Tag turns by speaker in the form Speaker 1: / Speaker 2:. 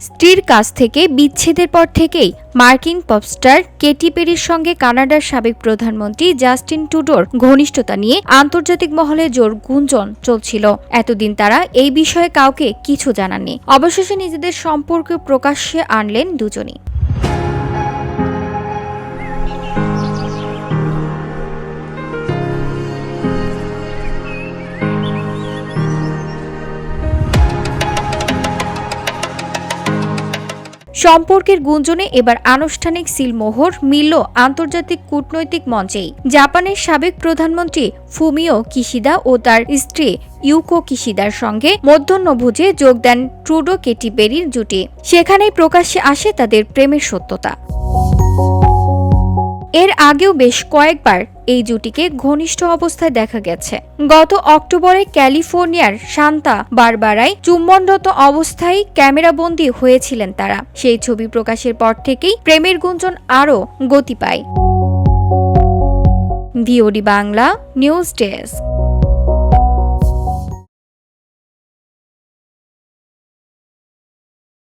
Speaker 1: স্ত্রীর কাছ থেকে বিচ্ছেদের পর থেকেই মার্কিন পপস্টার কেটি পেরির সঙ্গে কানাডার সাবেক প্রধানমন্ত্রী জাস্টিন টুডোর ঘনিষ্ঠতা নিয়ে আন্তর্জাতিক মহলে জোর গুঞ্জন চলছিল। এতদিন তারা এই বিষয়ে কাউকে কিছু জানাননি। অবশেষে নিজেদের সম্পর্ক প্রকাশ্যে আনলেন দুজনই। সম্পর্কের গুঞ্জনে এবার আনুষ্ঠানিক সিলমোহর মিলল আন্তর্জাতিক কূটনৈতিক মঞ্চেই। জাপানের সাবেক প্রধানমন্ত্রী ফুমিও কিশিদা ও তার স্ত্রী ইউকো কিশিদার সঙ্গে মধ্যাহ্নভোজে যোগ দেন ট্রুডো কেটি বেরির জুটি। সেখানেই প্রকাশ্যে আসে তাদের প্রেমের সত্যতা। এর আগেও বেশ কয়েকবার এই জুটিকে ঘনিষ্ঠ অবস্থায় দেখা গেছে। গত অক্টোবরে ক্যালিফোর্নিয়ার শান্তা বারবারায় চুম্বনরত অবস্থায় ক্যামেরাবন্দী হয়েছিলেন তারা। সেই ছবি প্রকাশের পর থেকেই প্রেমের গুঞ্জন আরও গতি পায়। VOD Bangla, news desk.